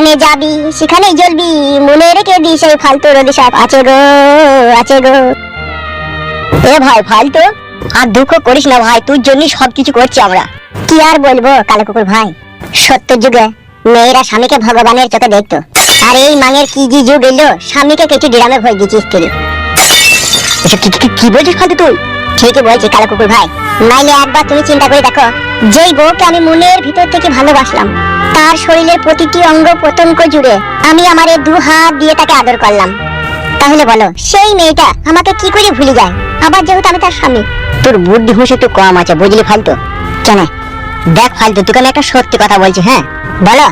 যেখানে যাবি, সেখানেই জ্বলবি। মনে রেখে দিস এই ফালতু আছে গো আছে গো। এ ভাই, ফালতু। আর দুঃখ করিস না ভাই, তোর করছি আমরা। কি আর বলব, কালো কুকুর ভাই? সত্য যুগে মেয়েরা স্বামীকে ভগবানের চোখে দেখতো। আর এই মাঙের কি যুগ এলো, স্বামীকে কিছু ডিরামে ভয় কি- বলছিস তুই? ঠিকই বলছি কালো কুকুর ভাই। নাইলে একবার তুমি চিন্তা করে দেখো, যেই বউকে আমি মনের ভিতর থেকে ভালোবাসলাম তার শরীরের প্রতিটি অঙ্গ প্রত্যঙ্গ জুড়ে আমি আমার দু হাত দিয়ে তাকে আদর করলাম। তাহলে বলো, সেই মেয়েটা আমাকে কি করে ভুলে যায়? আবার যেহেতু আমি তার স্বামী। তোর বুদ্ধি হুঁশ একটু কম আছে, বুঝলি ফালতু? কেন? দেখ ফালতু, তোকে আমি একটা সত্যি কথা বলছি হ্যাঁ? বলো,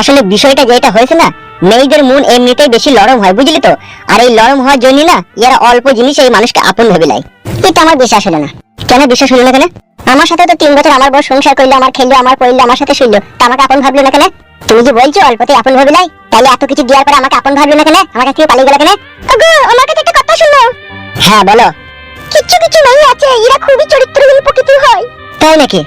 আসলে বিষয়টা যেটা হয়েছে না, মেয়েদের মন এমনিতেই বেশি লরম হয়, বুঝলি তো? আর এই লরম হওয়ার জন্য না এরা অল্প জিনিস এই মানুষকে আপন ভেবে নেয়। এটা আমার বিশ্বাস হলো না। কেন বিশ্বাস হলো না কেন? আমার সাথে তো তিন বছর আমার বউ সংসার করল আমার খেললো আমার পড়ল আমার সাথে শুনলো তা আমাকে আপন ভাবলো না কেন? তুমি যে বলছো অল্পতে আপন ভাবি নাই তাহলে এত কিছু দেওয়ার পরে আমাকে আপন ভাবলো না কেন? আমার কাছে পালিয়ে গেল কেন? ওগো আমাকে তো একটা কথা শুনো। হ্যাঁ বলো। কিছু কিছু মেয়ে আছে এরা খুবই চরিত্রহীন প্রকৃতির হয়। তাই নাকি?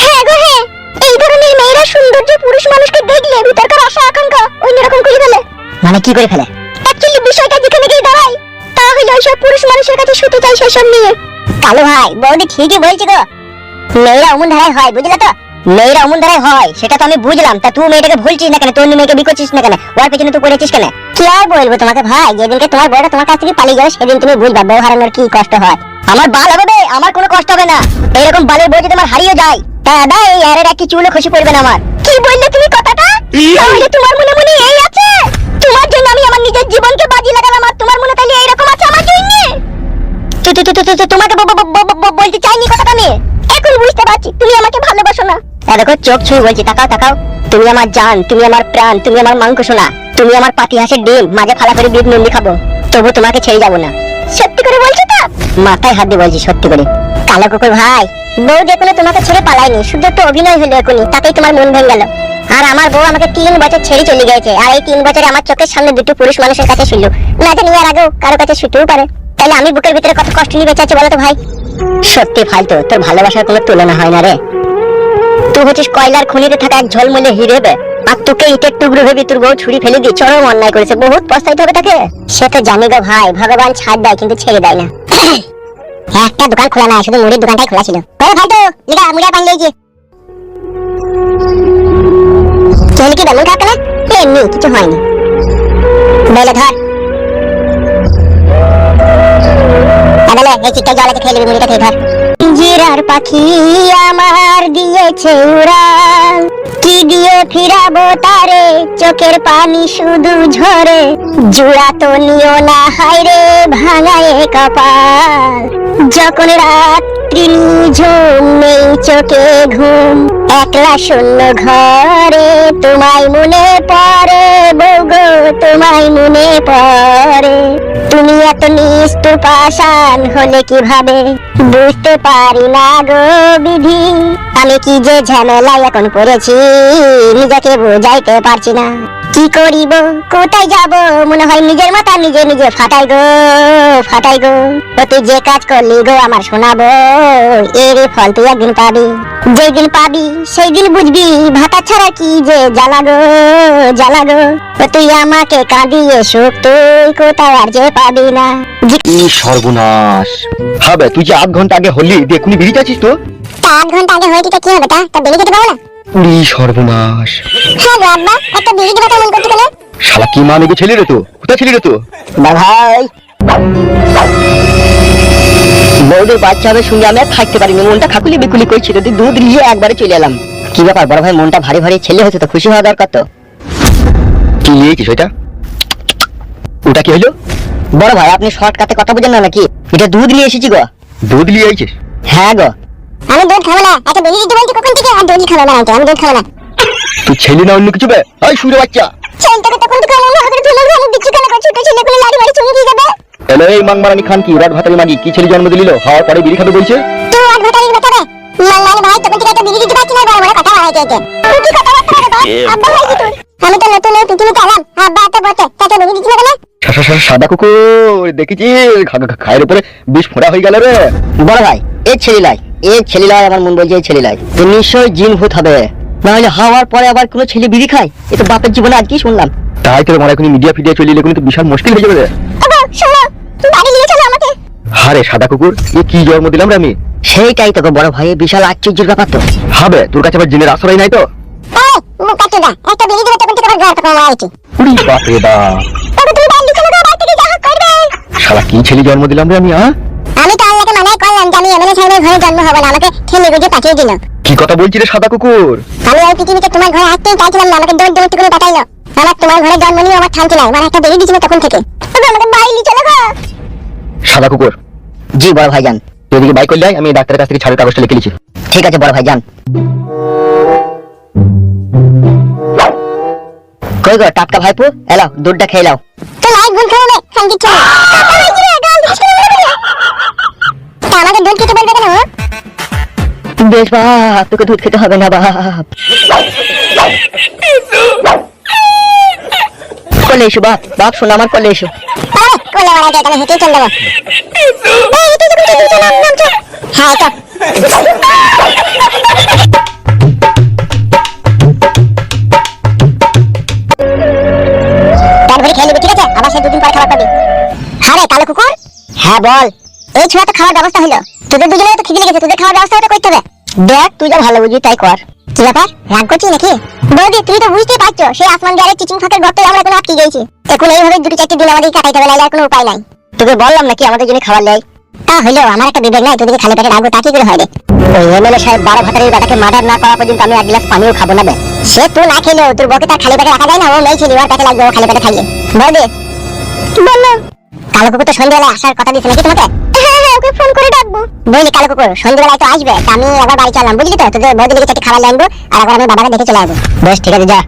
হ্যাঁ গো হ্যাঁ। এই ধরনের মেয়েরা সৌন্দর্য পুরুষ মানুষকে দেখলে ভিতরকার আশা আকাঙ্ক্ষা অন্যরকম করে ফেলে। মানে কি করে ফেলে? অ্যাকচুয়ালি বিষয়টা যেখানে গিয়ে দাঁড়ায় তা হলো ওইসব পুরুষ মানুষের কাছে শুতে চাই সেসব মেয়ে। কালো ভাই বৌদি ঠিকই বলছি গো। মেয়েরা অমন ধারায় হয় বুঝলে তো? মেয়েরা অমন ধারায় হয় সেটা তো আমি বুঝলাম। তা তুই মেয়েটাকে ভুলছিস না কেন? তোর মেয়েকে বি করছিস না কেন? ওর পেছনে তুই করেছিস কেন? কি আর বলব তোমাকে ভাই? যেদিনকে তোমার বউটা তোমার কাছ থেকে পালিয়ে যাবে সেদিন তুমি বুঝবা বউ হারানোর কি কষ্ট হয়। আমার বাল হবে বে, আমার কোনো কষ্ট হবে না। এরকম বালের বউ যদি আমার হারিয়ে যায় তা দাদা এই আরের একটি চুলো খুশি পড়বে না আমার। কি বললে তুমি কথাটা? তাহলে তোমার মনে মনে এই আছে? তোমার জন্য আমি আমার নিজের জীবনকে বাজি লাগালাম আর তোমার মনে তাহলে এরকম আছে আমার জন্য তু- তু- তু- তু- তু- তোমাকে বলতে চাইনি কথাটা আমি। এখন বুঝতে পারছি, তুমি আমাকে ভালোবাসো না। দেখো, চোখ ছুঁয়ে বলছি, তাকাও তাকাও। তুমি আমার জান, তুমি আমার প্রাণ, তুমি আমার মাংস তুমি আমার পাতি ডিম, মাঝে ফালা করে খাব, তবু তোমাকে ছেড়ে যাব না। সত্যি করে বলছো তো? মাথায় হাত দিয়ে বলছি, সত্যি করে। কালো কুকুর ভাই, বউ দেখলে তোমাকে ছেড়ে পালায়নি, শুধু একটা অভিনয় হলো এখনই, তাতেই তোমার মন ভেঙে গেল। আর আমার বউ আমাকে তিন বছর ছেড়ে চলে গেছে আর এই তিন বছরে আমার চোখের সামনে দুটো পুরুষ মানুষের কাছে শুনলো। না জানি এর আগেও কারও কাছে শুতেও পারে। তাহলে আমি বুকের ভিতরে কত কষ্ট নিয়ে বেঁচে আছি বলো তো ভাই? সত্যি ফালতু তোর ভালোবাসার কোনো তুলনা হয় না রে। তুই হচ্ছিস কয়লার খনিতে থাকা এক ঝলমলে হিরে বে। আর তোকে ইটের টুকরো ভেবে তোর বউ ছুরি ফেলে দিয়ে চরম অন্যায় করেছে। বহুত পস্তাইতে হবে তাকে। সে তো জানি গো ভাই ভগবান ছাড় দেয় কিন্তু ছেড়ে দেয় না। একটা দোকান খোলা না শুধু মুড়ির দোকানটাই খোলা ছিল। ওরে ভাই তো লিগা মুড়ি পানি লেগেছে চলে কি বেমন খারাপ এমনি কিছু হয়নি। বেলে ধর আদালে এই চিটটা জল আছে খেয়ে নেবে মুড়িটা খেয়ে জিরার পাখি আমার দিয়েছে উড়াল। কি দিয়ে ফিরাবো তারে? চোখের পানি শুধু ঝরে। জুড়া তো নিও না, হায়রে ভাঙায় কপাল। যখন রাত্রি ঝুম নেই চোখে ঘুম। একলা শূন্য ঘরে, তোমায় মনে পড়ে বগো তোমায় মনে পড়ে। তুমি এত নিষ্ঠুর পাষাণ হলে কীভাবে? বুঝতে পারি না গো বিধি। আমি কি যে ঝামেলায় এখন পড়েছি, নিজেকে বোঝাইতে পারছি না। কি করিব? কোথায় যাব? মনে হয় নিজের মাথা নিজে নিজে ফাটাই গো ফাটাই গো। তুই যে কাজ করলি গো আমার শোনাবো এর ফল তুই একদিন পাবি। যেদিন পাবি সেই দিন বুঝবি ভাতা ছাড়া কি যে জ্বালা গো জ্বালা গো। তুই আমাকে কাঁদিয়ে সুখ তুই কোথায় আর যে পাবি না। কি সর্বনাশ। হবে তুই যে আধ ঘণ্টা আগে হলি দিয়ে এখনই বেরিয়ে যাচ্ছিস তো? আধ ঘণ্টা আগে হয়েছে কি হবে তা বেরিয়ে যেতে পারব না? উড়ি সর্বনাশ। হ্যাঁ গো আব্বা একটা বেরিয়ে যেতে মন করতে গেলে শালা কি মা ছেলে রে তো? কোথায় ছেলে রে তো? ভাই। বৌদির বাচ্চা হবে শুনে আমি আর থাকতে পারিনি মনটা খাকুলি বিকুলি করছিল তুই দুধ নিয়ে একবারে চলে এলাম। কি ব্যাপার বড় ভাই মনটা ভারী ভারী ছেলে হয়েছে তো খুশি হওয়া দরকার তো? কি লিয়েছিস ওইটা ওটা কি হলো? বড় ভাই আপনি শর্টকাটে কথা বুঝেন না নাকি? এটা দুধ নিয়ে এসেছি গো। দুধ লিয়ে আইছিস? হ্যাঁ গো। আমি দুধ খাব না। একটা বেরিয়ে যেতে বলছি কখন থেকে? আর দুধ খাব না আমি দুধ খাব না। তুই ছেলে না অন্য কিছু বে? ওই সুরে বাচ্চা। ছেলেটাকে তখন তো কেমন ভাবে ধরে ধরে দিচ্ছি কেন ছোট ছেলে করে লাড়ি বাড়ি চলে দিয়ে যাবে। এলো এই মাংমারানি খান কি? রড ভাতারি মাগি। কি ছেলে জন্ম দিল? হওয়ার পরে বিড়ি খাবে বলছে? তুই আর ভেটারি ভেটারে মাল্লানি ভাই তখন থেকে একটা বেরিয়ে যেতে পারছি না বড় বড় কথা বলা হয়েছে তুই কি কথা বলতে পারবে আব্বা ভাই কি তুই আমি তো নতুন নতুন পৃথিবীতে এলাম। আব্বা এত বটে তাকে বেরিয়ে দিচ্ছি না সাদা কুকুর দেখেছিস? খায়ের উপরে বিষ ফোড়া হয়ে গেল রে। বড় ভাই এই ছেলে লাই। এই ছেলে লাই আমার মন বলছে এই ছেলে লাই তো নিশ্চয়ই জিন ভূত হবে। না হলে হওয়ার পরে আবার কোনো ছেলে বিড়ি খায়? এ তো বাপের জীবনে আজকেই শুনলাম। তাই তো তোমার এখন মিডিয়া ফিডিয়া চলে এলে তো বিশাল মুশকিল হয়ে যাবে। রে। ওগো শোনো বাড়ি নিয়ে চলো আমাকে। হারে সাদা কুকুর এ কি জন্ম দিলাম রে আমি? সেইটাই তোকে বড় ভাই বিশাল আশ্চর্যের ব্যাপার তো। হবে তোর কাছে আবার জিনের আশ্রয় নাই তো? শালা কি ছেলে জন্ম দিলাম রে আমি হ্যাঁ আমি তো আল্লাহকে মানাই করলাম যে আমি এমএলএ সাহেবের ঘরে জন্ম হব না আমাকে ঠেলে গুজে পাঠিয়ে দিল। কি কথা বলছি রে সাদা কুকুর? আমি ওই পৃথিবীতে তোমার ঘরে আসতেই চাইছিলাম না আমাকে দৌড় দৌড় করে পাঠাইলো। আমার তোমার ঘরে জন্ম নিয়ে আমার শান্তি নাই মানে একটা বেরিয়ে দিয়েছিল তখন থেকে। ওগো আমাকে বাড়ি নিয়ে চলো গো। সাদা কুকুর। জি বড় ভাইজান। এদিকে বাইক করলে আমি ডাক্তারের কাছ থেকে ছাড়ের কাগজটা লিখে লিছি ঠিক আছে বড় ভাইজান। কই গো টাটকা ভাইপু? এলাও দুধটা খেয়ে লাও তো লাইট গুল খাবে সংগীত বেশ বাপ তোকে দুধ খেতে হবে না বাপ কলে এসো বাপ বাপ শোনো, আমার কলে এসো। হ্যাঁ হ্যাঁ হ্যাঁ বল। এই ছোড়া তো খাওয়ার ব্যবস্থা হলো। তোদের দুজনে তো খিদে লেগেছে, তোদের খাওয়ার ব্যবস্থা করতে হবে। দেখ, তুই যা ভালো বুঝি তাই কর। কি ব্যাপার, রাগ করছিস নাকি? বৌদি, তুমি তো বুঝতেই পারছ, সেই আসমান দিয়ারে চিচিং ফাঁকের গর্তে আমরা এখন আটকে গেছি। এখন এইভাবে দুটো চারটে দিন আমাদের কাটাইতে হবে আর কোনো উপায় নাই। তোকে বললাম নাকি আমাদের জন্য খাবার লাই তা হইল আমার একটা বিবেক নাই, তোদেরকে খালি পেটে রাখব, তা কি করে হয় রে ওই এমএলএ সাহেব বারো ভাতারের বেটাকে মার্ডার না করা পর্যন্ত আমি এক গ্লাস পানিও খাব না বে। সে তুই না খেলেও তোর বকে তার খালি পেটে রাখা যায় না, ও মেয়ে ছিল, ওর পেটে লাগবে, ও খালি পেটে খাইয়ে বৌদি, কি বলল? কালো কুকুর তো সন্ধ্যেবেলা আসার কথা দিয়েছে নাকি তোমাকে? হ্যাঁ হ্যাঁ ওকে ফোন করে ডাকবো। বলি কালো কুকুর সন্ধ্যেবেলায় তো আসবে আমি একবার বাড়ি চললাম বুঝলি তো? তোদের বৌদি লিখে চারটি খাবার লাগবো আর একবার আমি বাবাকে দেখে চলে আসব। বেশ ঠিক আছে যা।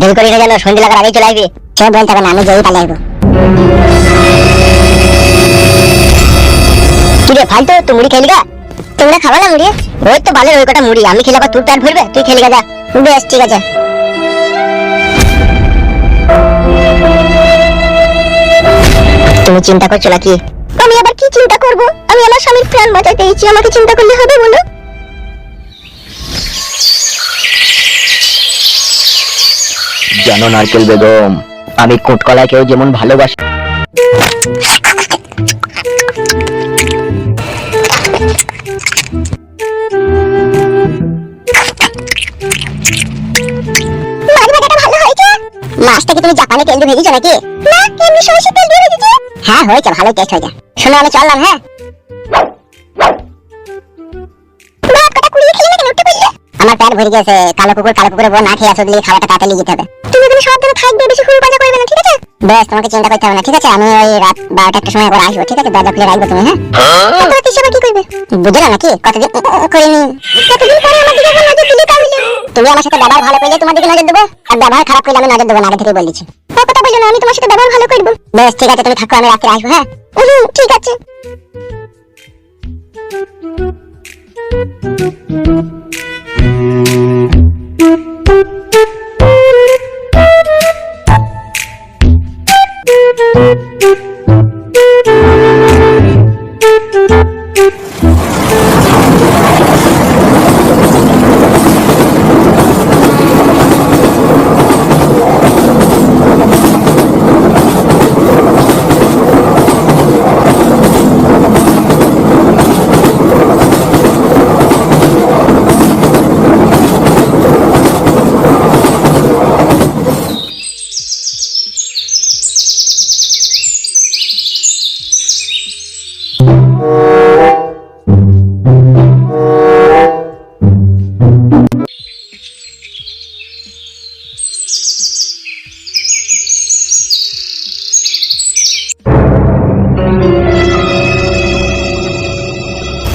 দেরি করি না যেন সন্ধ্যে লাগার আগেই চলে আসবি। সে বলতে হবে না আমি যেই পালিয়ে আসব। ফালতু তুই মুড়ি খেলি গা? তোমরা খাব না মুড়ি? ওই তো ভালো ওই কটা মুড়ি আমি খেলে আবার তোর পেট ভরবে? তুই খেলি গা যা। বেশ ঠিক আছে। তুমি চিন্তা করছ নাকি? আমি আবার কি চিন্তা করব? আমি আমার স্বামীর প্রাণ বাঁচাতে এসেছি, আমাকে চিন্তা করলে হবে বলো? জানো নারকেল বেগম, আমি কোটকলাকেও যেমন ভালোবাসি মাছটাকে তুমি জাপানে কেন্দ্র ভেজেছো নাকি? না এমনি সরষের তেল দিয়ে ভেজেছি। হ্যাঁ হয়েছে, ভালো টেস্ট হয়েছে। শুনে, আমি চললাম হ্যাঁ? আমার পেট ভরে গেছে কালো কুকুর কালো কুকুরের বউ না খেয়ে আসো দিলে খাবারটা তাড়াতাড়ি যেতে হবে। তুমি তুমি সাবধানে থাকবে বেশি খুব বাজা করবে না ঠিক আছে? বেশ তোমাকে চিন্তা করতে হবে না ঠিক আছে? আমি ওই রাত বারোটা একটা সময় করে আসব ঠিক আছে? দরজা খুলে রাখব তুমি হ্যাঁ? এত রাতে সেবা কি করবে? বুঝলে নাকি কতদিন করিনি। কতদিন পরে আমার দিকে একবার নজর দিলে তাহলে। তুমি আমার সাথে ব্যবহার ভালো করলে তোমার দিকে নজর দেবো আর ব্যবহার খারাপ করলে আমি নজর দেবো না আগে থেকে বলে দিচ্ছি। কথা বলল না আমি তোমার সাথে ব্যবহার ভালো করব। বেশ ঠিক আছে তুমি থাকো আমি রাত্রে আসব হ্যাঁ? ঠিক আছে। Thank you.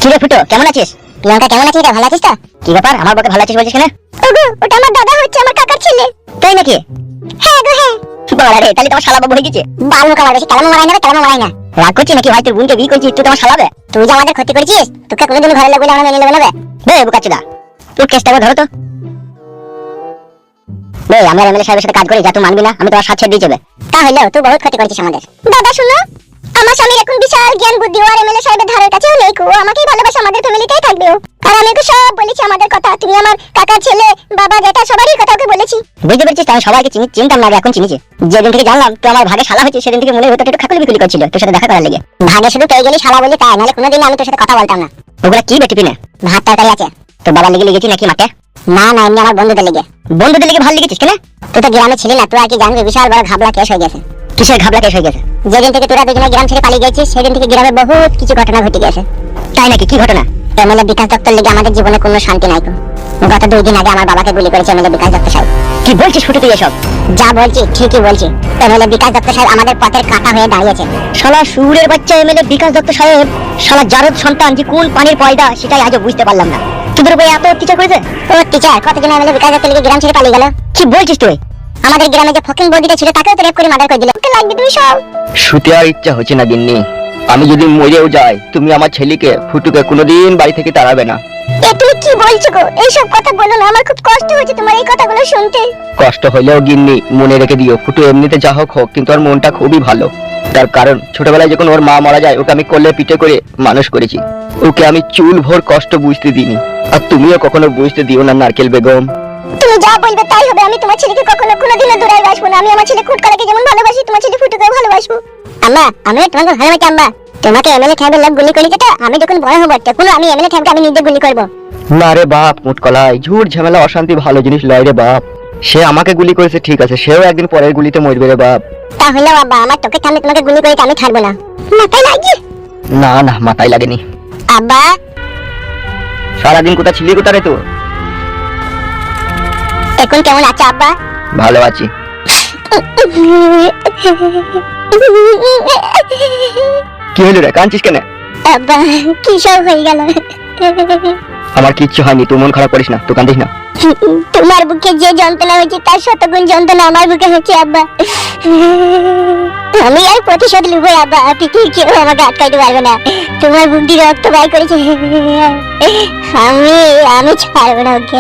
কিরে ফুটো কেমন আছিস? প্রিয়াঙ্কা কেমন আছিস ভালো আছিস তো? কি ব্যাপার আমার বকে ভালো আছিস বলছিস কেন? ওগো ওটা আমার দাদা হচ্ছে আমার কাকার ছেলে। তাই নাকি? হ্যাঁ গো হ্যাঁ। বাড়া রে তাহলে তোমার শালা বাবু হয়ে গেছে? বাল মুখ আমার বেশি কালামো মারাই না কালামো মারাই না। রাগ নাকি? ভাই তোর বোনকে বিয়ে করছিস তুই তোমার শালাবে তুই যে আমাদের ক্ষতি করেছিস তোকে কোনোদিন ঘরে আমরা মেনে নেব বে। বুকাচুদা তোর কেসটা ধরো তো। বে আমরা এমএলএ সাহেবের সাথে কাজ করি যা তুই মানবি না আমি তোমার সাথে দিয়ে যাবে তা হইলেও তুই বহুত ক্ষতি করেছিস আমাদের। দাদা শুনো। আমার স্বামীর এখন বিশাল জ্ঞান বুদ্ধি আর এমএলএ সাহেবের ধারের কাছেও নেই কো। আমাকেই ভালোবাসে আমাদের ফ্যামিলিতেই থাকবে ও। আর আমি ওকে সব বলেছি আমাদের কথা। তুমি আমার কাকা ছেলে বাবা জেঠা সবারই কথা ওকে বলেছি। বুঝতে পেরেছিস আমি সবাইকে চিনি চিনতাম না এখন চিনিছি যেদিন থেকে জানলাম তুই আমার ভাগে শালা হচ্ছে সেদিন থেকে মনে হতো একটু খাকুলি বিকুলি করছিল তোর সাথে দেখা করার লেগে। ভাগে শুধু পেয়ে গেলি শালা বলি তাই নাহলে কোনোদিন আমি তোর সাথে কথা বলতাম না। ওগুলা কি বেটি পিনে? ভাত তরকারি আছে। তো বাবা লেগে লেগেছি নাকি মাঠে না না এমনি আমার বন্ধুদের লেগে। বন্ধুদের লেগে ভালো লেগেছিস কেন? তুই তো গ্রামে ছিলি না তুই আর কি জানবি বিশাল বড় ঘাবলা কেস হয়ে গেছে। কিসের ঘাবলা কেস হয়ে গেছে? যেদিন থেকে তোরা দুজনে গ্রাম ছেড়ে পালিয়ে গেছিস, সেদিন থেকে গ্রামে বহুত কিছু ঘটনা ঘটে গেছে তাই নাকি? কি ঘটনা? এমএলএ বিকাশ দত্তর লেগে আমাদের জীবনে কোনো শান্তি নাই তো। গত দুই দিন আগে আমার বাবাকে গুলি করেছে এমএলএ বিকাশ দত্ত সাহেব। কি বলছিস ফুটে তুই এসব? যা বলছি, ঠিকই বলছি। এমএলএ বিকাশ দত্ত সাহেব আমাদের পথের কাটা হয়ে দাঁড়িয়েছে। শালা সুরের বাচ্চা এমএলএ বিকাশ দত্ত সাহেব, শালা জারদ সন্তান যে কোন পানির পয়দা, সেটাই আজও বুঝতে পারলাম না। তোদের উপরে এত টিচার করেছে? ও টিচার কতজন এমএলএ বিকাশ দত্ত লেগে গ্রাম ছেড়ে পালিয়ে গেল? কি বলছিস তুই? আমাদের গ্রামে যে ফকিং বডিটা ছিল তাকেও তো রেপ করে মার্ডার করে দিল। ওকে লাগবে তুমি সব শুতে আর ইচ্ছা হচ্ছে না গিন্নি। আমি যদি মরেও যাই তুমি আমার ছেলেকে ফুটুকে কোনোদিন বাড়ি থেকে তাড়াবে না। এ তুমি কি বলছো গো? এইসব কথা বলো না আমার খুব কষ্ট হচ্ছে তোমার এই কথাগুলো শুনতে। কষ্ট হলেও গিন্নি মনে রেখে দিও ফুটু এমনিতে যা হোক হোক কিন্তু ওর মনটা খুবই ভালো। তার কারণ ছোটবেলায় যখন ওর মা মারা যায় ওকে আমি কোলে পিঠে করে মানুষ করেছি। ওকে আমি চুল ভোর কষ্ট বুঝতে দিইনি। আর তুমিও কখনো বুঝতে দিও না নারকেল বেগম। যা বলবে তাই হবে। আমি তোমার ছেলেকে কখনো কোনোদিনও দূরাই বাসবো না। আমি আমার ছেলে ফুটকালাকে যেমন ভালোবাসি তোমার ছেলে ফুটুকে ভালোবাসবো। আম্মা আমি তোমাকে ভালোবাসি আম্মা। তোমাকে এমএলএ সাহেবের লোক গুলি করলি যেটা আমি যখন বড় হব তখন আমি এমএলএ সাহেবকে আমি নিজে গুলি করব। না রে বাপ মুটকলাই ঝুট ঝামেলা অশান্তি ভালো জিনিস লয় রে বাপ। সে আমাকে গুলি করেছে ঠিক আছে সেও একদিন পরের গুলিতে মরবে রে বাপ। তাহলে বাবা আমার তোকে সামনে তোমাকে গুলি করে আমি ছাড়বো না। মাথায় লাগছে না না মাথায় লাগেনি। আব্বা। সারাদিন কোথা ছিলি কোথা রে তো এখন কেমন আছে আব্বা? ভালো আছি। কি হলো রে কাঁদছিস কেন? আব্বা কি সব হয়ে গেল? আমার কিচ্ছু হয়নি তুই মন খারাপ করিস না তুই কাঁদিস না। তোমার বুকে যে যন্ত্রণা হয়েছে তার শতগুণ যন্ত্রণা আমার বুকে হচ্ছে আব্বা। আমি আর প্রতিশোধ নিব আব্বা পৃথিবীর কেউ আমাকে আটকাইতে পারবে না। তোমার বুক দিয়ে রক্ত বাই করেছে। আমি আমি ছাড়বো না ওকে।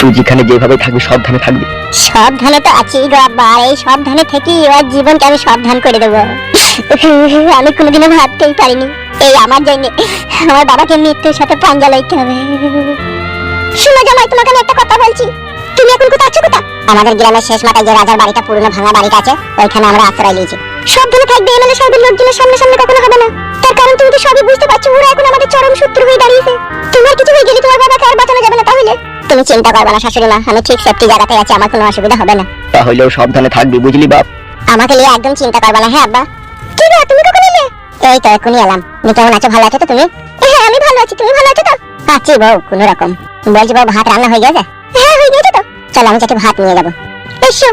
তুই যেখানে যেভাবে থাকবি সাবধানে থাকবি। সাবধানে তো আছি গো আব্বা আর এই সাবধানে থেকেই ওর জীবনকে আমি সাবধান করে দেবো। আমি কোনোদিনও ভাবতেই পারিনি। এই আমার জন্য আমার বাবাকে মৃত্যুর সাথে পাঞ্জা লাইতে হবে। শোনো জামাই তোমাকে আমি একটা কথা বলছি। তুমি এখন কোথায় আছো কোথা আমাদের গ্রামের শেষ মাথায় যে রাজার বাড়িটা পুরনো ভাঙা বাড়িটা আছে ওইখানে আমরা আশ্রয় নিয়েছি। সাবধানে থাকবে এমএলএ সাহেবের লোকজনের সামনে সামনে কখনো হবে না। তার কারণ তুমি তো সবই বুঝতে পারছ? ওরা এখন আমাদের চরম শত্রু হয়ে দাঁড়িয়েছে। তোমার কিছু হয়ে গেলে তোমার বাবাকে আর বাঁচানো যাবে না তাহলে? তুমি চিন্তা করবে না শাশুড়ি মা। আমি ঠিক সেফটি জায়গাতে আছি আমার কোনো অসুবিধা হবে না। তাহলেও সাবধানে থাকবি বুঝলি বাপ? আমাকে নিয়ে একদম চিন্তা করবে না হ্যাঁ আব্বা? কি গো তুমি কখন এলে? এই তো এখনই এলাম। তুমি কেমন আছো? ভালো আছো তো তুমি? হ্যাঁ আমি ভালো আছি। তুমি ভালো আছো তো? আছি বউ কোনো রকম। বলছি বউ ভাত রান্না হয়ে গেছে? হ্যাঁ হয়ে গেছে তো। চলো আমি তাকে ভাত নিয়ে যাব। এসো।